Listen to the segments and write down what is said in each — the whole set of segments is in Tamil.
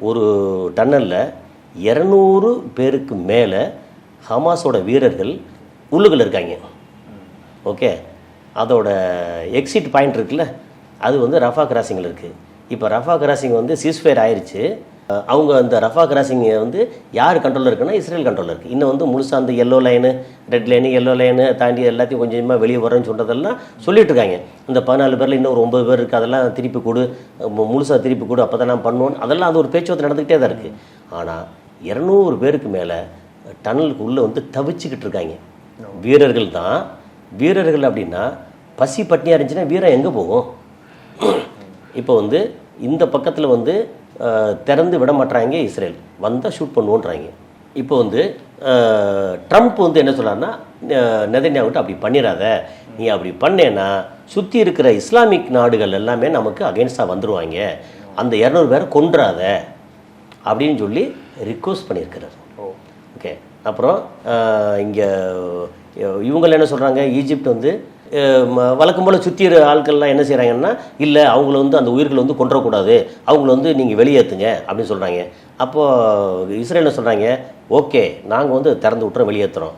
ஒரு டன்னலில் இரநூறு பேருக்கு மேலே ஹமாஸோட வீரர்கள் உள்ளுக்குள்ள இருக்காங்க. ஓகே? அதோட எக்ஸிட் பாயிண்ட் இருக்குல்ல? அது வந்து ரஃபா கிராசிங்கில் இருக்குது இப்போ ரஃபா கிராசிங் வந்து சீஸ்ஃபயர் ஆயிடுச்சு அவங்க அந்த ரஃபா கிராசிங் வந்து யார் கண்ட்ரோலில் இருக்குன்னா இஸ்ரேல் கண்ட்ரோலில் இருக்குது இன்னும் வந்து முழுசாக அந்த yellow line red line yellow line தாண்டி எல்லாத்தையும் கொஞ்சம் கொஞ்சமாக வெளியே வரேன்னு சொல்கிறதெல்லாம் சொல்லிட்டு இருக்காங்க. இந்த பதினாலு பேரில் இன்னும் ஒரு ஒம்பது பேர் இருக்குது அதெல்லாம் திருப்பி கொடு. முழுசாக திருப்பி கொடு. அப்போ தான் நான் பண்ணுவோம் அதெல்லாம் அது ஒரு பேச்சுவார்த்தை நடந்துக்கிட்டே தான் இருக்குது ஆனால் இரநூறு பேருக்கு மேலே டனலுக்கு உள்ளே வந்து தவிச்சுக்கிட்டு இருக்காங்க. வீரர்கள் தான். வீரர்கள் அப்படின்னா பசி பட்டினியாக இருந்துச்சுன்னா வீரம் எங்கே போகும்? இப்போ வந்து இந்த பக்கத்தில் வந்து திறந்து விட மாட்றாங்க இஸ்ரேல். வந்தால் ஷூட் பண்ணுவோன்றாங்க. இப்போ வந்து ட்ரம்ப் வந்து என்ன சொல்றாருன்னா நெதன்யாவிட்டு அப்படி பண்ணிடாத நீ அப்படி பண்ணேன்னா சுற்றி இருக்கிற இஸ்லாமிக் நாடுகள் எல்லாமே நமக்கு அகேன்ஸ்டாக வந்துருவாங்க. அந்த இரநூறு பேரை கொன்றாத. அப்படின்னு சொல்லி ரிக்வஸ்ட் பண்ணியிருக்கிறார். ஓகே அப்புறம் இங்கே இவங்க என்ன சொல்கிறாங்க ஈஜிப்ட் வந்து வழக்கம் போல் சுற்றி ஆட்கள்லாம் என்ன செய்கிறாங்கன்னா இல்லை அவங்கள வந்து அந்த உயிர்களை வந்து கொன்றக்கூடாது அவங்கள வந்து நீங்கள் வெளியேற்றுங்க அப்படின்னு சொல்கிறாங்க அப்போது இஸ்ரேல் என்ன சொல்கிறாங்க ஓகே நாங்கள் வந்து திறந்து விட்டுறோம் வெளியேற்றுறோம்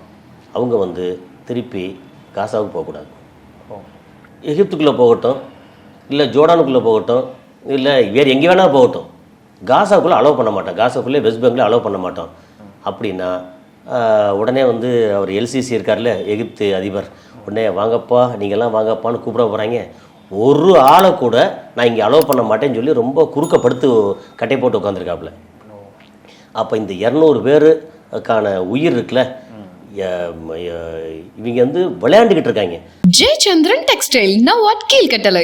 அவங்க வந்து திருப்பி காசாவுக்கு போகக்கூடாது. எகிப்துக்குள்ளே போகட்டும் இல்லை ஜோர்டானுக்குள்ளே போகட்டும் இல்லை வேறு எங்கே வேணால் போகட்டும். காசாவுக்குள்ளே அலோவ் பண்ண மாட்டோம். காசாக்குள்ளே வெஸ்ட் பெங்கில் அலோவ் பண்ண மாட்டோம். அப்படின்னா உடனே வந்து அவர் எல்சிசி இருக்கார்ல எகிப்து அதிபர் உடனே வாங்கப்பா நீங்கள்லாம் வாங்கப்பான்னு கூப்பிட போகிறாங்க ஒரு ஆளை கூட நான் இங்கே அலோவ் பண்ண மாட்டேன்னு சொல்லி ரொம்ப குறுக்கப்படுத்து கட்டை போட்டு உட்காந்துருக்காப்புல அப்போ இந்த இரநூறு பேருக்கான உயிர் இருக்குல்ல இவங்க வந்து விளையாண்டுக்கிட்டு இருக்காங்க. ஜெயச்சந்திரன் டெக்ஸ்டைல் நான் அட் கீழ்கட்டளை.